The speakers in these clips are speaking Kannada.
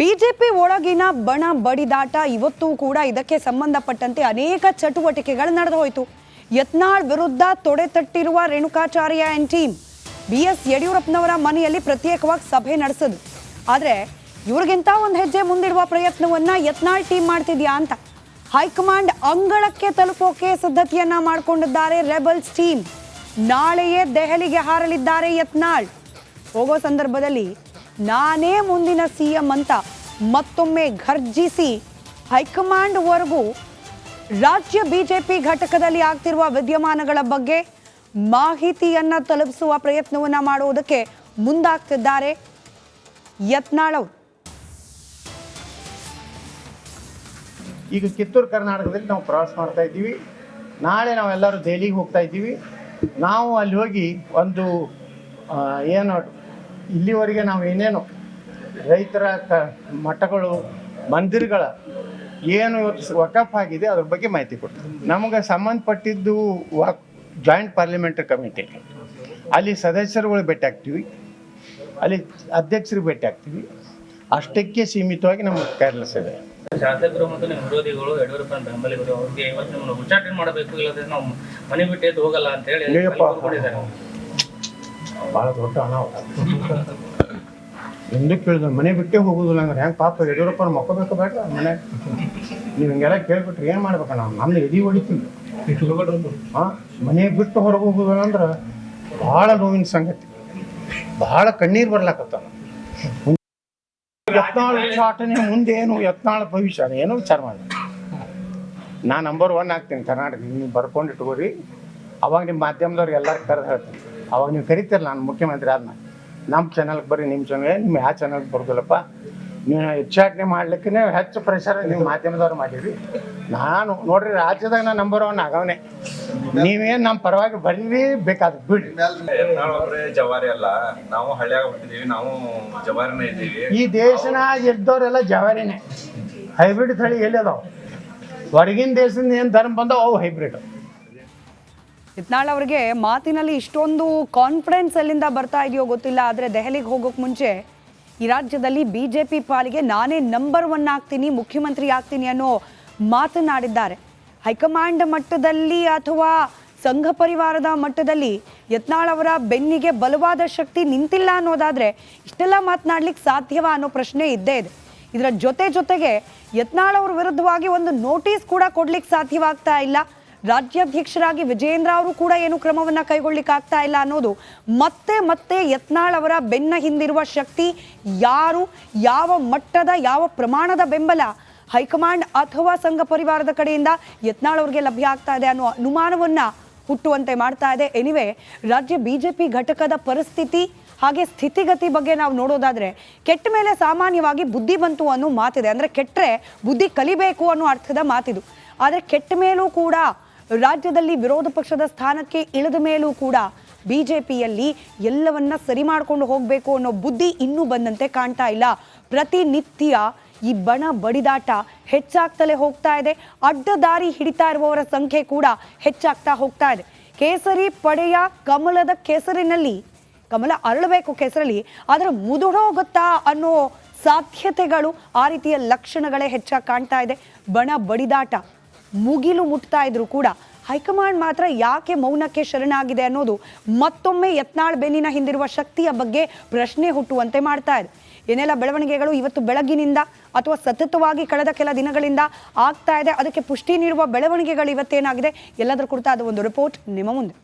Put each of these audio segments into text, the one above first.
ಬಿಜೆಪಿ ಒಳಗಿನ ಬಣ ಬಡಿದಾಟ ಇವತ್ತು ಕೂಡ ಇದಕ್ಕೆ ಸಂಬಂಧಪಟ್ಟಂತೆ ಅನೇಕ ಚಟುವಟಿಕೆಗಳು ನಡೆದು ಹೋಯಿತು ಯತ್ನಾಳ್ ವಿರುದ್ಧ ತೊಡೆ ತಟ್ಟಿರುವ Renukacharya and team B S ಯಡಿಯೂರಪ್ಪನವರ ಮನೆಯಲ್ಲಿ ಪ್ರತ್ಯೇಕವಾಗಿ ಸಭೆ ನಡೆಸೋದು. ಆದರೆ ಇವ್ರಿಗಿಂತ ಒಂದು ಹೆಜ್ಜೆ ಮುಂದಿಡುವ ಪ್ರಯತ್ನವನ್ನ ಯತ್ನಾಳ್ ಟೀಮ್ ಮಾಡ್ತಿದ್ಯಾ ಅಂತ. ಹೈಕಮಾಂಡ್ ಅಂಗಳಕ್ಕೆ ತಲುಪೋಕೆ ಸಿದ್ಧತೆಯನ್ನ ಮಾಡಿಕೊಂಡಿದ್ದಾರೆ ರೆಬಲ್ಸ್ ಟೀಮ್ ನಾಳೆಯೇ ದೆಹಲಿಗೆ ಹಾರಲಿದ್ದಾರೆ ಯತ್ನಾಳ್. ಹೋಗೋ ಸಂದರ್ಭದಲ್ಲಿ ನಾನೇ ಮುಂದಿನ ಸಿಎಂ ಅಂತ ಮತ್ತೊಮ್ಮೆ ಘರ್ಜಿಸಿ ಹೈಕಮಾಂಡ್ವರೆಗೂ ರಾಜ್ಯ ಬಿಜೆಪಿ ಘಟಕದಲ್ಲಿ ಆಗ್ತಿರುವ ವಿದ್ಯಮಾನಗಳ ಬಗ್ಗೆ ಮಾಹಿತಿಯನ್ನ ತಲುಪಿಸುವ ಪ್ರಯತ್ನವನ್ನ ಮಾಡುವುದಕ್ಕೆ ಮುಂದಾಗ್ತಿದ್ದಾರೆ ಯತ್ನಾಳ್ ಅವರು. ಈಗ ಕಿತ್ತೂರು ಕರ್ನಾಟಕದಲ್ಲಿ ನಾವು ಪ್ರವಾಸ ಮಾಡ್ತಾ ಇದ್ದೀವಿ. ನಾಳೆ ನಾವೆಲ್ಲರೂ ದೆಹಲಿಗೆ ಹೋಗ್ತಾ ಇದ್ದೀವಿ. ನಾವು ಅಲ್ಲಿ ಹೋಗಿ ಒಂದು ಏನು, ಇಲ್ಲಿವರೆಗೆ ನಾವು ಏನೇನು ರೈತರ ಕ ಮಠಗಳು ಮಂದಿರಗಳ ಏನು ವಕಫ್ ಆಗಿದೆ ಅದ್ರ ಬಗ್ಗೆ ಮಾಹಿತಿ ಕೊಡ್ತೀವಿ ನಮಗೆ ಸಂಬಂಧಪಟ್ಟಿದ್ದು ವಾಕ್ ಜಾಯಿಂಟ್ ಪಾರ್ಲಿಮೆಂಟ್ರಿ ಕಮಿಟಿ ಅಲ್ಲಿ ಸದಸ್ಯರುಗಳು ಭೇಟಿ ಆಗ್ತೀವಿ. ಅಲ್ಲಿ ಅಧ್ಯಕ್ಷರಿಗೆ ಭೇಟಿ ಆಗ್ತೀವಿ. ಅಷ್ಟಕ್ಕೆ ಸೀಮಿತವಾಗಿ ನಮಗೆ ಕೇರ್ಲೆಸ್ ಇದೆ. ಶಾಸಕರು ಮತ್ತು ನಿಮ್ಮ ವಿರೋಧಿಗಳು ಯಡಿಯೂರಪ್ಪ ಬೆಂಬಲಿಗರು ಅವ್ರಿಗೆ ಇವತ್ತು ನಿಮ್ಮನ್ನು ಉಚ್ಚಾಟನೆ ಮಾಡಬೇಕು ಇಲ್ಲದ್ರೆ ನಾವು ಮನೆ ಬಿಟ್ಟು ಹೋಗಲ್ಲ ಅಂತ ಹೇಳಿ ಭಾಳ ದೊಡ್ಡ ಅನಾಹುತ. ಎಂದು ಕೇಳಿದ ಮನೆ ಬಿಟ್ಟೇ ಹೋಗುದಿಲ್ಲ ಅಂದ್ರೆ ಹೆಂಗೆ ಪಾಪ ಯಡಿಯೂರಪ್ಪ ಮಕ್ಕೋಬೇಕು ಬೇಡ ಮನೆ. ನೀವು ಹಿಂಗೆಲ್ಲ ಕೇಳ್ಬಿಟ್ರೆ ಏನು ಮಾಡ್ಬೇಕು ನಾವು? ನಮ್ದು ಎದಿ ಹೊಡಿತೀವಿ. ಹಾಂ ಮನೆ ಬಿಟ್ಟು ಹೊರಗೆ ಹೋಗುದಿಲ್ಲ ಅಂದ್ರೆ ಭಾಳ ನೋವಿನ ಸಂಗತಿ. ಭಾಳ ಕಣ್ಣೀರು ಬರ್ಲಾಕತ್ತ. ಯತ್ನಾಳ್ ಉಚ್ಚಾಟನೆ ಮುಂದೆ ಏನು ಯತ್ನಾಳ್ ಭವಿಷ್ಯ ಏನೋ ವಿಚಾರ ಮಾಡಿ ನಾ ನಂಬರ್ ಒನ್ ಆಗ್ತೀನಿ ಕರ್ನಾಟಕ. ನೀವು ಬರ್ಕೊಂಡು ಇಟ್ಕೋರಿ. ಅವಾಗ ನಿಮ್ಮ ಮಾಧ್ಯಮದವ್ರು ಎಲ್ಲರೂ ಕರೆದು ಹೇಳ್ತೀನಿ. ಅವಾಗ ನೀವು ಕರಿತೀರಲ್ಲ, ನಾನು ಮುಖ್ಯಮಂತ್ರಿ ಆದ್ಮೇಲೆ. ನಮ್ಮ ಚಾನಲ್ಗೆ ಬರ್ರಿ ನಿಮ್ಮ ಚಾನಲ್ ನಿಮ್ಮ ಯಾವ ಚಾನಲ್ಗೆ ಬರೋದಿಲ್ಲಪ್ಪ. ನೀವು ಹೆಚ್ಚಾಟನೆ ಮಾಡ್ಲಿಕ್ಕೆ ಹೆಚ್ಚು ಪ್ರೆಷರ್ ನೀವು ಮಾಧ್ಯಮದವ್ರು ಮಾಡಿರಿ. ನಾನು ನೋಡ್ರಿ ರಾಜ್ಯದಾಗ ನಾನು ನಂಬರ್ ಒನ್ ಆಗವನೆ. ನೀವೇನು ನಮ್ಮ ಪರವಾಗಿ ಬರೀರಿ ಬೇಕಾದ ಬಿಡ್ರಿ. ಜವಾರಿ ಅಲ್ಲ ನಾವು ಹಳ್ಳಿಯಾಗ ಹುಟ್ಟಿದೀವಿ ನಾವು ಜವಾರಿನೇ ಇದ್ದೀವಿ. ಈ ದೇಶನಾಗ ಇದ್ದವರೆಲ್ಲ ಜವಾರಿನೇ. ಹೈಬ್ರಿಡ್ ತಳಿ ಎಲ್ಲಿ ಅದಾವ? ಹೊರಗಿನ ದೇಶದಿಂದ ಏನು ಧರ್ಮ ಬಂದವು ಅವು ಹೈಬ್ರಿಡ್ ಯತ್ನಾಳ್ ಅವರಿಗೆ ಮಾತಿನಲ್ಲಿ ಇಷ್ಟೊಂದು ಕಾನ್ಫಿಡೆನ್ಸ್ ಎಲ್ಲಿಂದ ಬರ್ತಾ ಇದೆಯೋ ಗೊತ್ತಿಲ್ಲ, ಆದರೆ ದೆಹಲಿಗೆ ಹೋಗೋಕೆ ಮುಂಚೆ ಈ ರಾಜ್ಯದಲ್ಲಿ ಬಿ ಜೆ ಪಿ ಪಾಲಿಗೆ ನಾನೇ ನಂಬರ್ ಒನ್ ಆಗ್ತೀನಿ, ಮುಖ್ಯಮಂತ್ರಿ ಆಗ್ತೀನಿ ಅನ್ನೋ ಮಾತನಾಡಿದ್ದಾರೆ. ಹೈಕಮಾಂಡ್ ಮಟ್ಟದಲ್ಲಿ ಅಥವಾ ಸಂಘ ಪರಿವಾರದ ಮಟ್ಟದಲ್ಲಿ ಯತ್ನಾಳ್ ಅವರ ಬೆನ್ನಿಗೆ ಬಲವಾದ ಶಕ್ತಿ ನಿಂತಿಲ್ಲ ಅನ್ನೋದಾದ್ರೆ ಇಷ್ಟೆಲ್ಲ ಮಾತನಾಡ್ಲಿಕ್ಕೆ ಸಾಧ್ಯವಾ ಅನ್ನೋ ಪ್ರಶ್ನೆ ಇದ್ದೇ ಇದೆ. ಇದರ ಜೊತೆ ಜೊತೆಗೆ ಯತ್ನಾಳ್ ಅವ್ರ ವಿರುದ್ಧವಾಗಿ ಒಂದು ನೋಟಿಸ್ ಕೂಡ ಕೊಡ್ಲಿಕ್ಕೆ ಸಾಧ್ಯವಾಗ್ತಾ ಇಲ್ಲ. ರಾಜ್ಯಾಧ್ಯಕ್ಷರಾಗಿ ವಿಜೇಂದ್ರ ಅವರು ಕೂಡ ಏನು ಕ್ರಮವನ್ನು ಕೈಗೊಳ್ಳಿಕ್ಕೆ ಆಗ್ತಾ ಇಲ್ಲ ಅನ್ನೋದು ಮತ್ತೆ ಮತ್ತೆ ಯತ್ನಾಳ್ ಅವರ ಬೆನ್ನ ಹಿಂದಿರುವ ಶಕ್ತಿ ಯಾರು, ಯಾವ ಮಟ್ಟದ, ಯಾವ ಪ್ರಮಾಣದ ಬೆಂಬಲ ಹೈಕಮಾಂಡ್ ಅಥವಾ ಸಂಘ ಪರಿವಾರದ ಕಡೆಯಿಂದ ಯತ್ನಾಳ್ ಅವರಿಗೆ ಲಭ್ಯ ಆಗ್ತಾ ಇದೆ ಅನ್ನೋ ಅನುಮಾನವನ್ನ ಹುಟ್ಟುವಂತೆ ಮಾಡ್ತಾ ಇದೆ. ಎನಿವೆ ರಾಜ್ಯ ಬಿಜೆಪಿ ಘಟಕದ ಪರಿಸ್ಥಿತಿ ಹಾಗೆ ಸ್ಥಿತಿಗತಿ ಬಗ್ಗೆ ನಾವು ನೋಡೋದಾದ್ರೆ ಕೆಟ್ಟ ಮೇಲೆ ಸಾಮಾನ್ಯವಾಗಿ ಬುದ್ಧಿ ಬಂತು ಅನ್ನೋ ಮಾತಿದೆ. ಅಂದ್ರೆ ಕೆಟ್ಟರೆ ಬುದ್ಧಿ ಕಲಿಬೇಕು ಅನ್ನೋ ಅರ್ಥದ ಮಾತಿದು. ಆದರೆ ಕೆಟ್ಟ ಮೇಲೂ ಕೂಡ ರಾಜ್ಯದಲ್ಲಿ ವಿರೋಧ ಪಕ್ಷದ ಸ್ಥಾನಕ್ಕೆ ಇಳಿದ ಮೇಲೂ ಕೂಡ ಬಿಜೆಪಿಯಲ್ಲಿ ಎಲ್ಲವನ್ನ ಸರಿ ಮಾಡಿಕೊಂಡು ಹೋಗಬೇಕು ಅನ್ನೋ ಬುದ್ಧಿ ಇನ್ನೂ ಬಂದಂತೆ ಕಾಣ್ತಾ ಇಲ್ಲ. ಪ್ರತಿನಿತ್ಯ ಈ ಬಣ ಬಡಿದಾಟ ಹೆಚ್ಚಾಗ್ತಲೇ ಹೋಗ್ತಾ ಇದೆ. ಅಡ್ಡದಾರಿ ಹಿಡಿತಾ ಇರುವವರ ಸಂಖ್ಯೆ ಕೂಡ ಹೆಚ್ಚಾಗ್ತಾ ಹೋಗ್ತಾ ಇದೆ. ಕೇಸರಿ ಪಡೆಯ ಕಮಲದ ಕೆಸರಿನಲ್ಲಿ, ಕಮಲ ಅರಳಬೇಕು ಕೆಸರಲ್ಲಿ, ಆದರೆ ಮುದುಡೋಗುತ್ತಾ ಅನ್ನೋ ಸಾಧ್ಯತೆಗಳು ಆ ರೀತಿಯ ಲಕ್ಷಣಗಳೇ ಹೆಚ್ಚಾಗಿ ಕಾಣ್ತಾ ಇದೆ. ಬಣ ಬಡಿದಾಟ ಮುಗಿಲು ಮುಟ್ತಾ ಇದ್ರು ಕೂಡ ಹೈಕಮಾಂಡ್ ಮಾತ್ರ ಯಾಕೆ ಮೌನಕ್ಕೆ ಶರಣಾಗಿದೆ ಅನ್ನೋದು ಮತ್ತೊಮ್ಮೆ ಯತ್ನಾಳ್ ಬೆನ್ನಿನ ಹಿಂದಿರುವ ಶಕ್ತಿಯ ಬಗ್ಗೆ ಪ್ರಶ್ನೆ ಹುಟ್ಟುವಂತೆ ಮಾಡ್ತಾ ಇದೆ. ಏನೆಲ್ಲ ಬೆಳವಣಿಗೆಗಳು ಇವತ್ತು ಬೆಳಗಿನಿಂದ ಅಥವಾ ಸತತವಾಗಿ ಕಳೆದ ಕೆಲ ದಿನಗಳಿಂದ ಆಗ್ತಾ ಇದೆ, ಅದಕ್ಕೆ ಪುಷ್ಟಿ ನೀಡುವ ಬೆಳವಣಿಗೆಗಳು ಇವತ್ತೇನಾಗಿದೆ, ಎಲ್ಲದರ ಕುರಿತಾದ ಒಂದು ರಿಪೋರ್ಟ್ ನಿಮ್ಮ ಮುಂದೆ.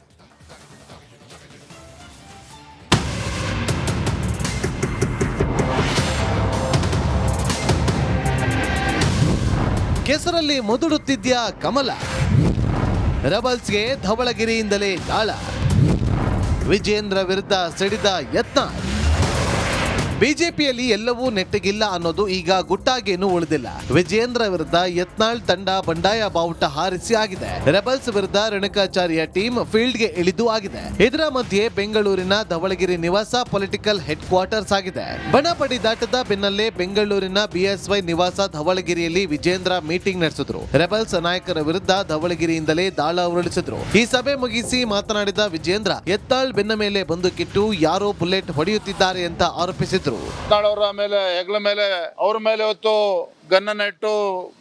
ಕೆಸರಲ್ಲಿ ಮುದುಡುತ್ತಿದ್ಯ ಕಮಲ. ರಬಲ್ಸ್ಗೆ ಧವಳಗಿರಿಯಿಂದಲೇ ದಾಳ. ವಿಜೇಂದ್ರ ವಿರುದ್ಧ ಸಿಡಿದ ಯತ್ನ ಬಿಜೆಪಿಯಲ್ಲಿ ಎಲ್ಲವೂ ನೆಟ್ಟಗಿಲ್ಲ ಅನ್ನೋದು ಈಗ ಗುಟ್ಟಾಗೇನು ಉಳಿದಿಲ್ಲ. ವಿಜೇಂದ್ರ ವಿರುದ್ಧ ಯತ್ನಾಳ್ ತಂಡ ಬಂಡಾಯ ಬಾವುಟ ಹಾರಿಸಿ ಆಗಿದೆ. ರೆಬಲ್ಸ್ ವಿರುದ್ಧ ರೇಣುಕಾಚಾರ್ಯ ಟೀಮ್ ಫೀಲ್ಡ್ಗೆ ಇಳಿದು ಆಗಿದೆ. ಇದರ ಮಧ್ಯೆ ಬೆಂಗಳೂರಿನ ಧವಳಗಿರಿ ನಿವಾಸ ಪೊಲಿಟಿಕಲ್ ಹೆಡ್ ಕ್ವಾರ್ಟರ್ಸ್ ಆಗಿದೆ. ಬಣಪಡಿ ಬಡಿದಾಟದ ಬೆನ್ನಲ್ಲೇ ಬೆಂಗಳೂರಿನ ಬಿಎಸ್ವೈ ನಿವಾಸ ಧವಳಗಿರಿಯಲ್ಲಿ ವಿಜೇಂದ್ರ ಮೀಟಿಂಗ್ ನಡೆಸಿದ್ರು. ರೆಬಲ್ಸ್ ನಾಯಕರ ವಿರುದ್ಧ ಧವಳಗಿರಿಯಿಂದಲೇ ದಾಳ ಉರುಳಿಸಿದ್ರು. ಈ ಸಭೆ ಮುಗಿಸಿ ಮಾತನಾಡಿದ ವಿಜೇಂದ್ರ ಎತ್ತಾಳ್ ಬೆನ್ನ ಮೇಲೆ ಬಂದುಕಿಟ್ಟು ಯಾರೋ ಬುಲೆಟ್ ಹೊಡೆಯುತ್ತಿದ್ದಾರೆ ಅಂತ ಆರೋಪಿಸಿದ್ರು. ಅವರ ಮೇಲೆ, ಹೆಗ್ಲ ಮೇಲೆ, ಅವ್ರ ಮೇಲೆ ಇವತ್ತು ಗನ್ನ ಇಟ್ಟು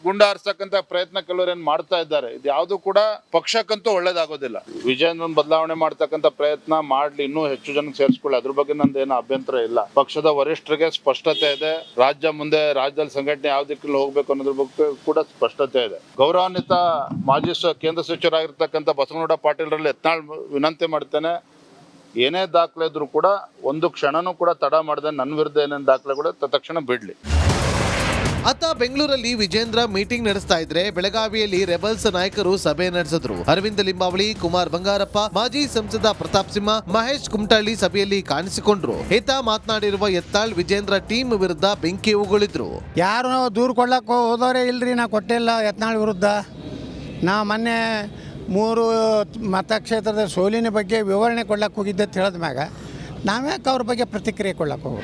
ಗುಂಡ ಹಾರಿಸ್ತಕ್ಕಂತ ಪ್ರಯತ್ನ ಕೆಲವರು ಏನ್ ಮಾಡ್ತಾ ಇದ್ದಾರೆ. ಇದು ಯಾವುದು ಕೂಡ ಪಕ್ಷಕ್ಕಂತೂ ಒಳ್ಳೇದಾಗೋದಿಲ್ಲ. ವಿಜಯನ ಬದಲಾವಣೆ ಮಾಡ್ತಕ್ಕಂತ ಪ್ರಯತ್ನ ಮಾಡ್ಲಿ, ಇನ್ನೂ ಹೆಚ್ಚು ಜನ ಸೇರಿಸ್ಕೊಳ್ಳಿ. ಅದ್ರ ಬಗ್ಗೆ ನಂದು ಏನು ಅಭ್ಯಂತರ ಇಲ್ಲ. ಪಕ್ಷದ ವರಿಷ್ಠರಿಗೆ ಸ್ಪಷ್ಟತೆ ಇದೆ. ರಾಜ್ಯ ಮುಂದೆ ರಾಜ್ಯದಲ್ಲಿ ಸಂಘಟನೆ ಯಾವ ದಿಕ್ಕಲ್ಲಿ ಹೋಗ್ಬೇಕು ಅನ್ನೋದ್ರ ಬಗ್ಗೆ ಕೂಡ ಸ್ಪಷ್ಟತೆ ಇದೆ. ಗೌರವಾನ್ವಿತ ಮಾಜಿ ಕೇಂದ್ರ ಸಚಿವರಾಗಿರ್ತಕ್ಕಂಥ ಬಸವನಗೌಡ ಪಾಟೀಲ್ರಲ್ಲಿ ಯತ್ನಾಳ್ ವಿನಂತಿ ಮಾಡ್ತೇನೆ. ಏನೇ ದಾಖಲೆ ಇದ್ರೂ ಕೂಡ ಒಂದು ಕ್ಷಣನೂ ಕೂಡ ತಡ ಮಾಡದೆ ನನ್ನ ವಿರುದ್ಧ ಏನೇನು ದಾಖಲೆ ಕೂಡ ತಕ್ಷಣ ಬಿಡ್ಲಿ. ಅತ್ತ ಬೆಂಗಳೂರಲ್ಲಿ ವಿಜೇಂದ್ರ ಮೀಟಿಂಗ್ ನಡೆಸ್ತಾ ಇದ್ರೆ ಬೆಳಗಾವಿಯಲ್ಲಿ ರೆಬಲ್ಸ್ ನಾಯಕರು ಸಭೆ ನಡೆಸಿದ್ರು. ಅರವಿಂದ ಲಿಂಬಾವಳಿ ಕುಮಾರ್ ಬಂಗಾರಪ್ಪ ಮಾಜಿ ಸಂಸದ ಪ್ರತಾಪ್ ಸಿಂಹ ಮಹೇಶ್ ಕುಮಟಳ್ಳಿ ಸಭೆಯಲ್ಲಿ ಕಾಣಿಸಿಕೊಂಡ್ರು. ಹಿತ ಮಾತನಾಡಿರುವ ಎತ್ತಾಳ್ ವಿಜೇಂದ್ರ ಟೀಮ್ ವಿರುದ್ಧ ಬೆಂಕಿ ಉಗುಳಿದ್ರು. ಯಾರು ದೂರ ಕೊಡ್ಲಕ್ಕೆ ಹೋದವರೇ ಇಲ್ರಿ ನಾ ಕೊಟ್ಟಿಲ್ಲ ಯತ್ನಾಳ್ ವಿರುದ್ಧ. ನಾ ಮೊನ್ನೆ ಮೂರು ಮತಕ್ಷೇತ್ರದ ಸೋಲಿನ ಬಗ್ಗೆ ವಿವರಣೆ ಕೊಡ್ಲಕ್ಕೆ ಹೋಗಿದ್ದೆ ಅಂತ ಮ್ಯಾಗ. ನಾವ್ಯಾಕೆ ಅವ್ರ ಬಗ್ಗೆ ಪ್ರತಿಕ್ರಿಯೆ ಕೊಡ್ಲಕ್ಕೆ ಹೋಗು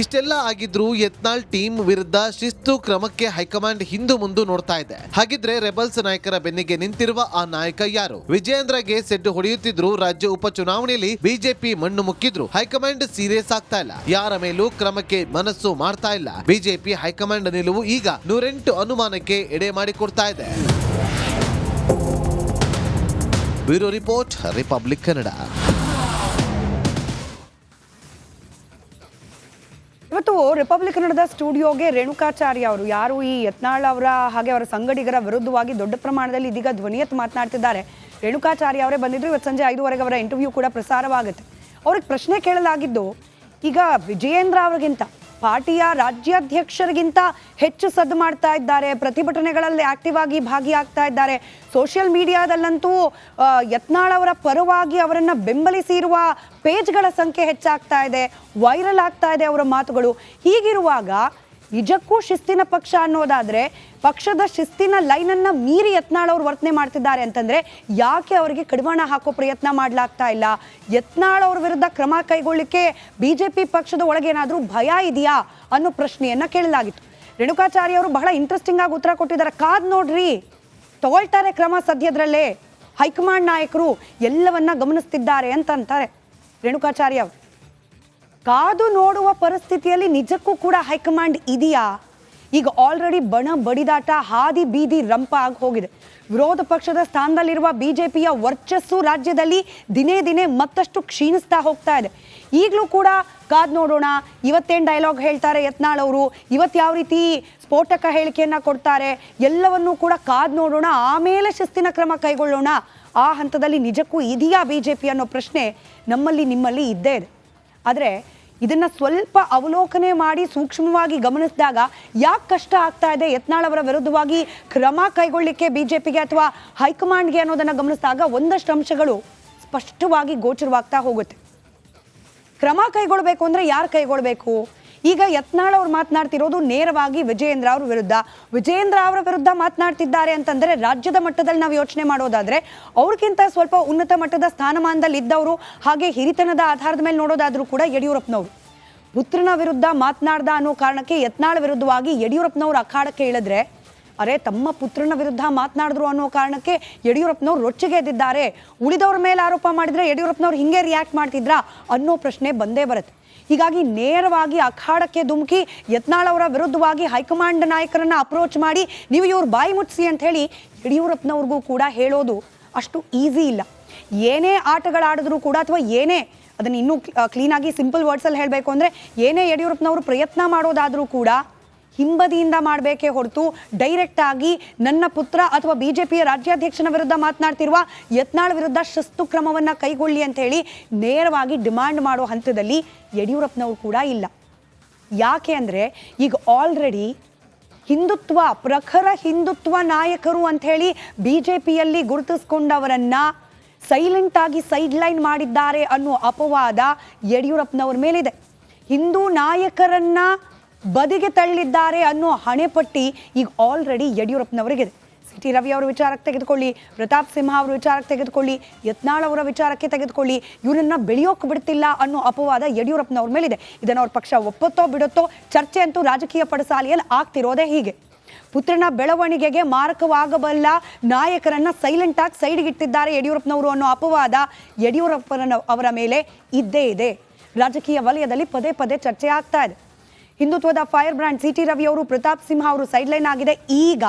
ಇಷ್ಟೆಲ್ಲ ಆಗಿದ್ರು ಯತ್ನಾಳ್ ಟೀಮ್ ವಿರುದ್ಧ ಶಿಸ್ತು ಕ್ರಮಕ್ಕೆ ಹೈಕಮಾಂಡ್ ಹಿಂದು ಮುಂದು ನೋಡ್ತಾ ಇದೆ. ಹಾಗಿದ್ರೆ ರೆಬಲ್ಸ್ ನಾಯಕರ ಬೆನ್ನಿಗೆ ನಿಂತಿರುವ ಆ ನಾಯಕ ಯಾರು? ವಿಜಯೇಂದ್ರಗೆ ಸೆಡ್ಡು ಹೊಡೆಯುತ್ತಿದ್ರು ರಾಜ್ಯ ಉಪಚುನಾವಣೆಯಲ್ಲಿ ಬಿಜೆಪಿ ಮಣ್ಣು ಮುಕ್ಕಿದ್ರು. ಹೈಕಮಾಂಡ್ ಸೀರಿಯಸ್ ಆಗ್ತಾ ಇಲ್ಲ. ಯಾರ ಮೇಲೂ ಕ್ರಮಕ್ಕೆ ಮನಸ್ಸು ಮಾಡ್ತಾ ಇಲ್ಲ. ಬಿಜೆಪಿ ಹೈಕಮಾಂಡ್ ನಿಲುವು ಈಗ ನೂರೆಂಟು ಅನುಮಾನಕ್ಕೆ ಎಡೆ ಮಾಡಿಕೊಡ್ತಾ ಇದೆ. ಬ್ಯೂರೋ ರಿಪೋರ್ಟ್ ರಿಪಬ್ಲಿಕ್ ಕನ್ನಡ ಇವತ್ತು ರಿಪಬ್ಲಿಕ್ ಕನ್ನಡದ ಸ್ಟುಡಿಯೋಗೆ ರೇಣುಕಾಚಾರ್ಯ ಅವರು ಯಾರು? ಈ ಯತ್ನಾಳ್ ಅವರ ಹಾಗೆ ಅವರ ಸಂಗಡಿಗರ ವಿರುದ್ಧವಾಗಿ ದೊಡ್ಡ ಪ್ರಮಾಣದಲ್ಲಿ ಇದೀಗ ಧ್ವನಿ ಎತ್ತು ಮಾತನಾಡ್ತಿದ್ದಾರೆ. ರೇಣುಕಾಚಾರ್ಯ ಅವರೇ ಬಂದಿದ್ರು. ಇವತ್ತು ಸಂಜೆ ಐದುವರೆಗೆ ಅವರ ಇಂಟರ್ವ್ಯೂ ಕೂಡ ಪ್ರಸಾರವಾಗುತ್ತೆ. ಅವ್ರಿಗೆ ಪ್ರಶ್ನೆ ಕೇಳಲಾಗಿದ್ದು, ಈಗ ವಿಜಯೇಂದ್ರ ಅವರಿಗಿಂತ ಪಾರ್ಟಿಯ ರಾಜ್ಯಾಧ್ಯಕ್ಷರಿಗಿಂತ ಹೆಚ್ಚು ಸದ್ದು ಮಾಡ್ತಾ ಇದ್ದಾರೆ. ಪ್ರತಿಭಟನೆಗಳಲ್ಲಿ ಆಕ್ಟಿವ್ ಆಗಿ ಭಾಗಿಯಾಗ್ತಾ ಇದ್ದಾರೆ. ಸೋಷಿಯಲ್ ಮೀಡಿಯಾದಲ್ಲಂತೂ ಯತ್ನಾಳ್ ಅವರ ಪರವಾಗಿ ಅವರನ್ನು ಬೆಂಬಲಿಸಿರುವ ಪೇಜ್ಗಳ ಸಂಖ್ಯೆ ಹೆಚ್ಚಾಗ್ತಾ ಇದೆ. ವೈರಲ್ ಆಗ್ತಾ ಇದೆ ಅವರ ಮಾತುಗಳು. ಹೀಗಿರುವಾಗ ನಿಜಕ್ಕೂ ಶಿಸ್ತಿನ ಪಕ್ಷ ಅನ್ನೋದಾದ್ರೆ ಪಕ್ಷದ ಶಿಸ್ತಿನ ಲೈನನ್ನ ಮೀರಿ ಯತ್ನಾಳ್ ಅವರು ವರ್ತನೆ ಮಾಡ್ತಿದ್ದಾರೆ ಅಂತಂದ್ರೆ ಯಾಕೆ ಅವರಿಗೆ ಕಡಿವಾಣ ಹಾಕೋ ಪ್ರಯತ್ನ ಮಾಡ್ಲಾಗ್ತಾ ಇಲ್ಲ? ಯತ್ನಾಳ್ ಅವ್ರ ವಿರುದ್ಧ ಕ್ರಮ ಕೈಗೊಳ್ಳಿಕ್ಕೆ ಬಿಜೆಪಿ ಪಕ್ಷದ ಒಳಗೇನಾದ್ರೂ ಭಯ ಇದೆಯಾ ಅನ್ನೋ ಪ್ರಶ್ನೆಯನ್ನ ಕೇಳಲಾಗಿತ್ತು. ರೇಣುಕಾಚಾರ್ಯ ಅವರು ಬಹಳ ಇಂಟ್ರೆಸ್ಟಿಂಗ್ ಆಗಿ ಉತ್ತರ ಕೊಟ್ಟಿದ್ದಾರೆ. ಕಾದ್ ನೋಡ್ರಿ, ತಗೊಳ್ತಾರೆ ಕ್ರಮ ಸದ್ಯದ್ರಲ್ಲೇ. ಹೈಕಮಾಂಡ್ ನಾಯಕರು ಎಲ್ಲವನ್ನ ಗಮನಿಸ್ತಿದ್ದಾರೆ ಅಂತ ಅಂತಾರೆ ರೇಣುಕಾಚಾರ್ಯ ಅವರು. ಕಾದು ನೋಡುವ ಪರಿಸ್ಥಿತಿಯಲ್ಲಿ ನಿಜಕ್ಕೂ ಕೂಡ ಹೈಕಮಾಂಡ್ ಇದೆಯಾ? ಈಗ ಆಲ್ರೆಡಿ ಬಣ ಬಡಿದಾಟ, ಹಾದಿ ಬೀದಿ ರಂಪ ಆಗಿ ಹೋಗಿದೆ. ವಿರೋಧ ಪಕ್ಷದ ಸ್ಥಾನದಲ್ಲಿರುವ ಬಿಜೆಪಿಯ ವರ್ಚಸ್ಸು ರಾಜ್ಯದಲ್ಲಿ ದಿನೇ ದಿನೇ ಮತ್ತಷ್ಟು ಕ್ಷೀಣಿಸ್ತಾ ಹೋಗ್ತಾ ಇದೆ. ಈಗಲೂ ಕೂಡ ಕಾದ್ ನೋಡೋಣ, ಇವತ್ತೇನು ಡೈಲಾಗ್ ಹೇಳ್ತಾರೆ ಯತ್ನಾಳ್ ಅವರು ಇವತ್ತು ಯಾವ ರೀತಿ ಸ್ಫೋಟಕ ಹೇಳಿಕೆಯನ್ನು ಕೊಡ್ತಾರೆ, ಎಲ್ಲವನ್ನೂ ಕೂಡ ಕಾದ್ ನೋಡೋಣ, ಆಮೇಲೆ ಶಿಸ್ತಿನ ಕ್ರಮ ಕೈಗೊಳ್ಳೋಣ. ಆ ಹಂತದಲ್ಲಿ ನಿಜಕ್ಕೂ ಇದೆಯಾ ಬಿಜೆಪಿ ಅನ್ನೋ ಪ್ರಶ್ನೆ ನಮ್ಮಲ್ಲಿ ನಿಮ್ಮಲ್ಲಿ ಇದ್ದೇ ಇದೆ. ಆದರೆ ಇದನ್ನ ಸ್ವಲ್ಪ ಅವಲೋಕನೆ ಮಾಡಿ ಸೂಕ್ಷ್ಮವಾಗಿ ಗಮನಿಸಿದಾಗ ಯಾಕೆ ಕಷ್ಟ ಆಗ್ತಾ ಇದೆ? ಯತ್ನಾಳ್ ಅವರ ವಿರುದ್ಧವಾಗಿ ಕ್ರಮ ಕೈಗೊಳ್ಳಿಕ್ಕೆ ಬಿಜೆಪಿಗೆ ಅಥವಾ ಹೈಕಮಾಂಡ್ಗೆ ಅನ್ನೋದನ್ನ ಗಮನಿಸಿದಾಗ ಒಂದಷ್ಟು ಅಂಶಗಳು ಸ್ಪಷ್ಟವಾಗಿ ಗೋಚರವಾಗ್ತಾ ಹೋಗುತ್ತೆ. ಕ್ರಮ ಕೈಗೊಳ್ಬೇಕು ಅಂದ್ರೆ ಯಾರು ಕೈಗೊಳ್ಬೇಕು? ಈಗ ಯತ್ನಾಳ್ ಅವರು ಮಾತನಾಡ್ತಿರೋದು ನೇರವಾಗಿ ವಿಜಯೇಂದ್ರ ಅವ್ರ ವಿರುದ್ಧ. ವಿಜಯೇಂದ್ರ ಅವರ ವಿರುದ್ಧ ಮಾತನಾಡ್ತಿದ್ದಾರೆ ಅಂತಂದ್ರೆ ರಾಜ್ಯದ ಮಟ್ಟದಲ್ಲಿ ನಾವು ಯೋಚನೆ ಮಾಡೋದಾದ್ರೆ ಅವ್ರಿಗಿಂತ ಸ್ವಲ್ಪ ಉನ್ನತ ಮಟ್ಟದ ಸ್ಥಾನಮಾನದಲ್ಲಿ ಇದ್ದವರು, ಹಾಗೆ ಹಿರಿತನದ ಆಧಾರದ ಮೇಲೆ ನೋಡೋದಾದ್ರೂ ಕೂಡ ಯಡಿಯೂರಪ್ಪನವರು. ಪುತ್ರನ ವಿರುದ್ಧ ಮಾತನಾಡ್ದ ಅನ್ನೋ ಕಾರಣಕ್ಕೆ ಯತ್ನಾಳ್ ವಿರುದ್ಧವಾಗಿ ಯಡಿಯೂರಪ್ಪನವ್ರು ಅಖಾಡಕ್ಕೆ ಇಳಿದ್ರೆ, ಅರೆ ತಮ್ಮ ಪುತ್ರನ ವಿರುದ್ಧ ಮಾತನಾಡಿದ್ರು ಅನ್ನೋ ಕಾರಣಕ್ಕೆ ಯಡಿಯೂರಪ್ಪನವ್ರು ರೊಚ್ಚಿಗೆ ಎದ್ದಿದ್ದಾರೆ. ಉಳಿದವ್ರ ಮೇಲೆ ಆರೋಪ ಮಾಡಿದ್ರೆ ಯಡಿಯೂರಪ್ಪನವ್ರು ಹಿಂಗೆ ರಿಯಾಕ್ಟ್ ಮಾಡ್ತಿದ್ರಾ ಅನ್ನೋ ಪ್ರಶ್ನೆ ಬಂದೇ ಬರುತ್ತೆ. ಹೀಗಾಗಿ ನೇರವಾಗಿ ಅಖಾಡಕ್ಕೆ ಧುಮುಕಿ ಯತ್ನಾಳ್ ಅವರ ವಿರುದ್ಧವಾಗಿ ಹೈಕಮಾಂಡ್ ನಾಯಕರನ್ನ ಅಪ್ರೋಚ್ ಮಾಡಿ ನೀವು ಇವ್ರು ಬಾಯಿ ಮುಟ್ಸಿ ಅಂತ ಹೇಳಿ ಯಡಿಯೂರಪ್ಪನವ್ರಿಗೂ ಕೂಡ ಹೇಳೋದು ಅಷ್ಟು ಈಸಿ ಇಲ್ಲ. ಏನೇ ಆಟಗಳಾಡಿದ್ರು ಕೂಡ ಅಥವಾ ಏನೇ ಅದನ್ನು ಇನ್ನೂ ಕ್ಲೀನಾಗಿ ಸಿಂಪಲ್ ವರ್ಡ್ಸಲ್ಲಿ ಹೇಳಬೇಕು ಅಂದರೆ ಏನೇ ಯಡಿಯೂರಪ್ಪನವರು ಪ್ರಯತ್ನ ಮಾಡೋದಾದರೂ ಕೂಡ ಹಿಂಬದಿಯಿಂದ ಮಾಡಬೇಕೇ ಹೊರತು ಡೈರೆಕ್ಟ್ ಆಗಿ ನನ್ನ ಪುತ್ರ ಅಥವಾ ಬಿಜೆಪಿಯ ರಾಜ್ಯಾಧ್ಯಕ್ಷನ ವಿರುದ್ಧ ಮಾತನಾಡ್ತಿರುವ ಯತ್ನಾಳ್ ವಿರುದ್ಧ ಶಿಸ್ತು ಕ್ರಮವನ್ನು ಕೈಗೊಳ್ಳಿ ಅಂತ ಹೇಳಿ ನೇರವಾಗಿ ಡಿಮಾಂಡ್ ಮಾಡೋ ಹಂತದಲ್ಲಿ ಯಡಿಯೂರಪ್ಪನವರು ಕೂಡ ಇಲ್ಲ. ಯಾಕೆ ಅಂದರೆ ಈಗ ಆಲ್ರೆಡಿ ಹಿಂದುತ್ವ, ಪ್ರಖರ ಹಿಂದುತ್ವ ನಾಯಕರು ಅಂಥೇಳಿ ಬಿ ಜೆ ಪಿಯಲ್ಲಿ ಗುರುತಿಸ್ಕೊಂಡವರನ್ನು ಸೈಲೆಂಟ್ ಆಗಿ ಸೈಡ್ ಲೈನ್ ಮಾಡಿದ್ದಾರೆ ಅನ್ನೋ ಅಪವಾದ ಯಡಿಯೂರಪ್ಪನವ್ರ ಮೇಲಿದೆ. ಹಿಂದೂ ನಾಯಕರನ್ನ ಬದಿಗೆ ತಳ್ಳಿದ್ದಾರೆ ಅನ್ನೋ ಹಣೆಪಟ್ಟಿ ಈಗ ಆಲ್ರೆಡಿ ಯಡಿಯೂರಪ್ಪನವರಿಗಿದೆ. ಸಿ ಟಿ ರವಿ ಅವರ ವಿಚಾರಕ್ಕೆ ತೆಗೆದುಕೊಳ್ಳಿ, ಪ್ರತಾಪ್ ಸಿಂಹ ಅವರ ವಿಚಾರಕ್ಕೆ ತೆಗೆದುಕೊಳ್ಳಿ, ಯತ್ನಾಳ್ ಅವರ ವಿಚಾರಕ್ಕೆ ತೆಗೆದುಕೊಳ್ಳಿ, ಇವರನ್ನ ಬೆಳೆಯೋಕೆ ಬಿಡ್ತಿಲ್ಲ ಅನ್ನೋ ಅಪವಾದ ಯಡಿಯೂರಪ್ಪನವ್ರ ಮೇಲಿದೆ. ಇದನ್ನು ಅವ್ರ ಪಕ್ಷ ಒಪ್ಪತ್ತೋ ಬಿಡುತ್ತೋ ಚರ್ಚೆ ಅಂತೂ ರಾಜಕೀಯ ಪಡಸಾಲಿಯಲ್ಲಿ ಆಗ್ತಿರೋದೇ ಹೀಗೆ. ಪುತ್ರನ ಬೆಳವಣಿಗೆಗೆ ಮಾರಕವಾಗಬಲ್ಲ ನಾಯಕರನ್ನ ಸೈಲೆಂಟ್ ಆಗಿ ಸೈಡ್ಗೆ ಇಟ್ಟಿದ್ದಾರೆ ಯಡಿಯೂರಪ್ಪನವರು ಅನ್ನೋ ಅಪವಾದ ಯಡಿಯೂರಪ್ಪನ ಅವರ ಮೇಲೆ ಇದ್ದೇ ಇದೆ. ರಾಜಕೀಯ ವಲಯದಲ್ಲಿ ಪದೇ ಪದೇ ಚರ್ಚೆ ಆಗ್ತಾ ಇದೆ. ಹಿಂದುತ್ವದ firebrand C T Ravi ಅವರು, ಪ್ರತಾಪ್ ಸಿಂಹ ಅವರು ಸೈಡ್ಲೈನ್ ಆಗಿದೆ. ಈಗ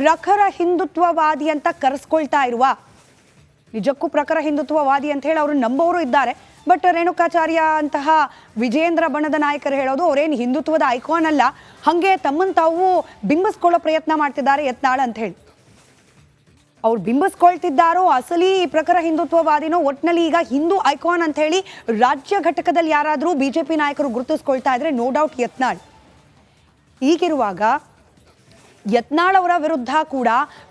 ಪ್ರಖರ ಹಿಂದುತ್ವವಾದಿ ಅಂತ ಕರೆಸ್ಕೊಳ್ತಾ ಇರುವ, ನಿಜಕ್ಕೂ ಪ್ರಖರ ಹಿಂದುತ್ವವಾದಿ ಅಂತ ಹೇಳಿ ಅವರು ನಂಬೋರು ಇದ್ದಾರೆ. ಬಟ್ ರೇಣುಕಾಚಾರ್ಯ ಅಂತಹ ವಿಜೇಂದ್ರ ಬಣದ ನಾಯಕರು ಹೇಳೋದು, ಅವರೇನು ಹಿಂದುತ್ವದ ಐಕಾನ್ ಅಲ್ಲ, ಹಾಗೆ ತಮ್ಮನ್ನು ತಾವು ಬಿಂಬಿಸ್ಕೊಳ್ಳೋ ಪ್ರಯತ್ನ ಮಾಡ್ತಿದ್ದಾರೆ ಯತ್ನಾಳ್ ಅಂತ ಹೇಳಿ. ಅವ್ರು ಬಿಂಬಿಸ್ಕೊಳ್ತಿದ್ದಾರೋ ಅಸಲಿ ಪ್ರಖರ ಹಿಂದುತ್ವವಾದಿನೋ ಒಟ್ಟಿನಲ್ಲಿ ಈಗ ಹಿಂದೂ ಐಕಾನ್ ಅಂತ ಹೇಳಿ ರಾಜ್ಯ ಘಟಕದಲ್ಲಿ ಯಾರಾದರೂ ಬಿಜೆಪಿ ನಾಯಕರು ಗುರುತಿಸ್ಕೊಳ್ತಾ ಇದ್ರೆ ನೋ ಡೌಟ್ ಯತ್ನಾಳ್. ಈಗಿರುವಾಗ ಯತ್ನಾಳ್ ಅವರ ವಿರುದ್ಧ ಕೂಡ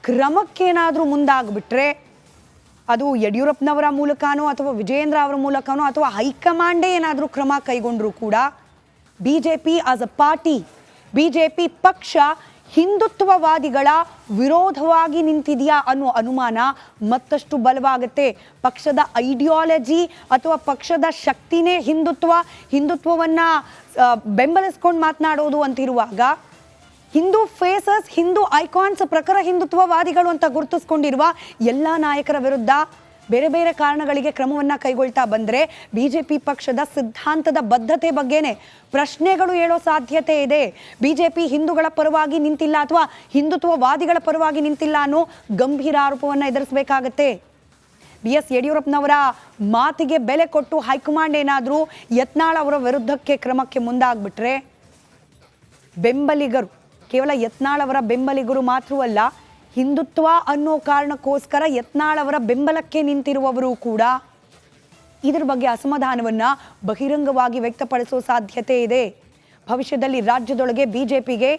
ಕ್ರಮಕ್ಕೇನಾದರೂ ಮುಂದಾಗ್ಬಿಟ್ರೆ ಅದು ಯಡಿಯೂರಪ್ಪನವರ ಮೂಲಕನೋ ಅಥವಾ ವಿಜಯೇಂದ್ರ ಅವರ ಮೂಲಕನೋ ಅಥವಾ ಹೈಕಮಾಂಡೇ ಏನಾದರೂ ಕ್ರಮ ಕೈಗೊಂಡರೂ ಕೂಡ B J P as a party B J P ಪಕ್ಷ ಹಿಂದುತ್ವವಾದಿಗಳ ವಿರೋಧವಾಗಿ ನಿಂತಿದೆಯಾ ಅನ್ನೋ ಅನುಮಾನ ಮತ್ತಷ್ಟು ಬಲವಾಗುತ್ತೆ. ಪಕ್ಷದ ಐಡಿಯಾಲಜಿ ಅಥವಾ ಪಕ್ಷದ ಶಕ್ತಿನೇ ಹಿಂದುತ್ವ, ಹಿಂದುತ್ವವನ್ನು ಬೆಂಬಲಿಸ್ಕೊಂಡು ಮಾತನಾಡೋದು ಅಂತಿರುವಾಗ ಹಿಂದೂ ಫೇಸಸ್, ಹಿಂದೂ ಐಕಾನ್ಸ್ ಪ್ರಖರ ಹಿಂದುತ್ವವಾದಿಗಳು ಅಂತ ಗುರುತಿಸ್ಕೊಂಡಿರುವ ಎಲ್ಲ ನಾಯಕರ ವಿರುದ್ಧ ಬೇರೆ ಬೇರೆ ಕಾರಣಗಳಿಗೆ ಕ್ರಮವನ್ನು ಕೈಗೊಳ್ತಾ ಬಂದರೆ ಬಿಜೆಪಿ ಪಕ್ಷದ ಸಿದ್ಧಾಂತದ ಬದ್ಧತೆ ಬಗ್ಗೆನೆ ಪ್ರಶ್ನೆಗಳು ಹೇಳೋ ಸಾಧ್ಯತೆ ಇದೆ. ಬಿಜೆಪಿ ಹಿಂದೂಗಳ ಪರವಾಗಿ ನಿಂತಿಲ್ಲ ಅಥವಾ ಹಿಂದುತ್ವವಾದಿಗಳ ಪರವಾಗಿ ನಿಂತಿಲ್ಲ ಅನ್ನೋ ಗಂಭೀರ ಆರೋಪವನ್ನು ಎದುರಿಸಬೇಕಾಗತ್ತೆ. ಬಿ ಎಸ್ ಯಡಿಯೂರಪ್ಪನವರ ಮಾತಿಗೆ ಬೆಲೆ ಕೊಟ್ಟು ಹೈಕಮಾಂಡ್ ಏನಾದರೂ ಯತ್ನಾಳ್ ಅವರ ವಿರುದ್ಧಕ್ಕೆ ಕ್ರಮಕ್ಕೆ ಮುಂದಾಗ್ಬಿಟ್ರೆ ಬೆಂಬಲಿಗರು, ಕೇವಲ ಯತ್ನಾಳ್ ಅವರ ಬೆಂಬಲಿಗರು ಮಾತ್ರವಲ್ಲ ಹಿಂದುತ್ವ ಅನ್ನೋ ಕಾರಣಕ್ಕೋಸ್ಕರ ಯತ್ನಾಳ್ ಅವರ ಬೆಂಬಲಕ್ಕೆ ನಿಂತಿರುವವರು ಕೂಡ ಇದರ ಬಗ್ಗೆ ಅಸಮಾಧಾನವನ್ನು ಬಹಿರಂಗವಾಗಿ ವ್ಯಕ್ತಪಡಿಸೋ ಸಾಧ್ಯತೆ ಇದೆ. ಭವಿಷ್ಯದಲ್ಲಿ ರಾಜ್ಯದೊಳಗೆ ಬಿಜೆಪಿಗೆ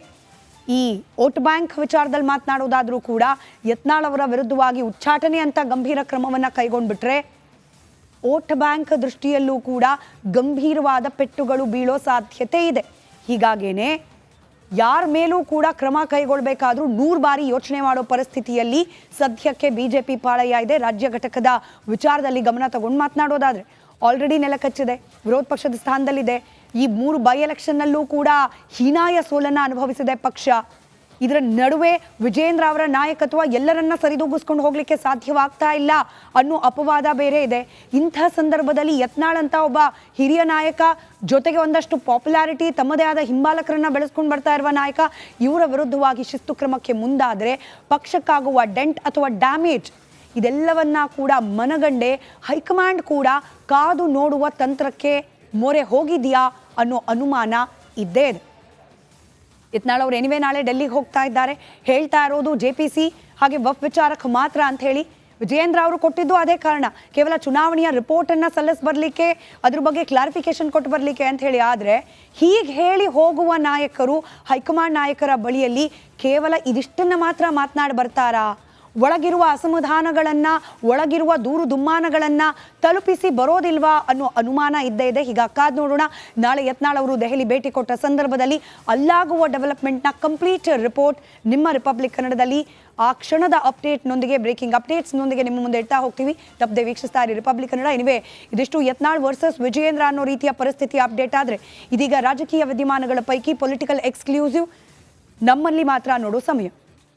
ಈ ವೋಟ್ ಬ್ಯಾಂಕ್ ವಿಚಾರದಲ್ಲಿ ಮಾತನಾಡೋದಾದರೂ ಕೂಡ ಯತ್ನಾಳ್ ಅವರ ವಿರುದ್ಧವಾಗಿ ಉಚ್ಚಾಟನೆ ಅಂತ ಗಂಭೀರ ಕ್ರಮವನ್ನು ಕೈಗೊಂಡ್ಬಿಟ್ರೆ ವೋಟ್ ಬ್ಯಾಂಕ್ ದೃಷ್ಟಿಯಲ್ಲೂ ಕೂಡ ಗಂಭೀರವಾದ ಪೆಟ್ಟುಗಳು ಬೀಳೋ ಸಾಧ್ಯತೆ ಇದೆ. ಹೀಗಾಗೇನೆ ಯಾರ ಮೇಲೂ ಕೂಡ ಕ್ರಮ ಕೈಗೊಳ್ಳಬೇಕಾದ್ರೂ ನೂರು ಬಾರಿ ಯೋಚನೆ ಮಾಡೋ ಪರಿಸ್ಥಿತಿಯಲ್ಲಿ ಸದ್ಯಕ್ಕೆ ಬಿಜೆಪಿ ಪಾಳಯ ಇದೆ. ರಾಜ್ಯ ಘಟಕದ ವಿಚಾರದಲ್ಲಿ ಗಮನ ತಗೊಂಡು ಮಾತನಾಡೋದಾದ್ರೆ ಆಲ್ರೆಡಿ ನೆಲಕಚ್ಚಿದೆ ವಿರೋಧ ಪಕ್ಷದ ಸ್ಥಾನದಲ್ಲಿದೆ. ಈ ಮೂರು ಬೈ ಎಲೆಕ್ಷನ್ನಲ್ಲೂ ಕೂಡ ಹೀನಾಯ ಸೋಲನ್ನು ಅನುಭವಿಸಿದೆ ಪಕ್ಷ. ಇದರ ನಡುವೆ ವಿಜೇಂದ್ರ ಅವರ ನಾಯಕತ್ವ ಎಲ್ಲರನ್ನ ಸರಿದೂಗಿಸ್ಕೊಂಡು ಹೋಗ್ಲಿಕ್ಕೆ ಸಾಧ್ಯವಾಗ್ತಾ ಇಲ್ಲ ಅನ್ನೋ ಅಪವಾದ ಬೇರೆ ಇದೆ. ಇಂಥ ಸಂದರ್ಭದಲ್ಲಿ ಯತ್ನಾಳ್ ಅಂತ ಒಬ್ಬ ಹಿರಿಯ ನಾಯಕ ಜೊತೆಗೆ ಒಂದಷ್ಟು ಪಾಪ್ಯುಲಾರಿಟಿ, ತಮ್ಮದೇ ಆದ ಹಿಂಬಾಲಕರನ್ನ ಬೆಳೆಸ್ಕೊಂಡು ಬರ್ತಾ ಇರುವ ನಾಯಕ, ಇವರ ವಿರುದ್ಧವಾಗಿ ಶಿಸ್ತು ಕ್ರಮಕ್ಕೆ ಮುಂದಾದರೆ ಪಕ್ಷಕ್ಕಾಗುವ ಡೆಂಟ್ ಅಥವಾ ಡ್ಯಾಮೇಜ್ ಇದೆಲ್ಲವನ್ನ ಕೂಡ ಮನಗಂಡೆ ಹೈಕಮಾಂಡ್ ಕೂಡ ಕಾದು ನೋಡುವ ತಂತ್ರಕ್ಕೆ ಮೊರೆ ಹೋಗಿದೆಯಾ ಅನ್ನೋ ಅನುಮಾನ ಇದ್ದೇ ಇದೆ. ಯತ್ನಾಳ್ ಅವ್ರು ಎನಿವೆ ನಾಳೆ ಡೆಲ್ಲಿಗೆ ಹೋಗ್ತಾ ಇದ್ದಾರೆ. ಹೇಳ್ತಾ ಇರೋದು ಜೆ ಪಿ ಸಿ ಹಾಗೆ ವಫ್ ವಿಚಾರಕ್ಕೆ ಮಾತ್ರ ಅಂತ ಹೇಳಿ ವಿಜಯೇಂದ್ರ ಅವರು ಕೊಟ್ಟಿದ್ದು ಅದೇ ಕಾರಣ. ಕೇವಲ ಚುನಾವಣೆಯ ರಿಪೋರ್ಟನ್ನು ಸಲ್ಲಿಸ್ ಬರಲಿಕ್ಕೆ, ಅದ್ರ ಬಗ್ಗೆ ಕ್ಲಾರಿಫಿಕೇಶನ್ ಕೊಟ್ಟು ಬರಲಿಕ್ಕೆ ಅಂತ ಹೇಳಿ. ಆದರೆ ಹೀಗೆ ಹೇಳಿ ಹೋಗುವ ನಾಯಕರು ಹೈಕಮಾಂಡ್ ನಾಯಕರ ಬಳಿಯಲ್ಲಿ ಕೇವಲ ಇದಿಷ್ಟನ್ನು ಮಾತ್ರ ಮಾತನಾಡಿ ಬರ್ತಾರಾ? ಒಳಗಿರುವ ಅಸಮಾಧಾನಗಳನ್ನು, ಒಳಗಿರುವ ದೂರು ದುಮ್ಮಾನಗಳನ್ನು ತಲುಪಿಸಿ ಬರೋದಿಲ್ವಾ ಅನ್ನೋ ಅನುಮಾನ ಇದ್ದೇ ಇದೆ. ಈಗ ಕಾದ್ ನೋಡೋಣ. ನಾಳೆ ಯತ್ನಾಳ್ ಅವರು ದೆಹಲಿ ಭೇಟಿ ಕೊಟ್ಟ ಸಂದರ್ಭದಲ್ಲಿ ಅಲ್ಲಾಗುವ ಡೆವಲಪ್ಮೆಂಟ್ನ ಕಂಪ್ಲೀಟ್ ರಿಪೋರ್ಟ್ ನಿಮ್ಮ ರಿಪಬ್ಲಿಕ್ ಕನ್ನಡದಲ್ಲಿ. ಆ ಕ್ಷಣದ ಅಪ್ಡೇಟ್ನೊಂದಿಗೆ, ಬ್ರೇಕಿಂಗ್ ಅಪ್ಡೇಟ್ಸ್ನೊಂದಿಗೆ ನಿಮ್ಮ ಮುಂದೆ ಇಡ್ತಾ ಹೋಗ್ತೀವಿ. ತಪ್ಪದೆ ವೀಕ್ಷಿಸ್ತಾ ರಿಪಬ್ಲಿಕ್ ಕನ್ನಡ. ಇನಿವೆ ಇದಿಷ್ಟು ಯತ್ನಾಳ್ ವರ್ಸಸ್ ವಿಜಯೇಂದ್ರ ಅನ್ನೋ ರೀತಿಯ ಪರಿಸ್ಥಿತಿ ಅಪ್ಡೇಟ್ ಆದರೆ, ಇದೀಗ ರಾಜಕೀಯ ವಿದ್ಯಮಾನಗಳ ಪೈಕಿ ಪೊಲಿಟಿಕಲ್ ಎಕ್ಸ್ಕ್ಲೂಸಿವ್ ನಮ್ಮಲ್ಲಿ ಮಾತ್ರ ನೋಡೋ ಸಮಯ.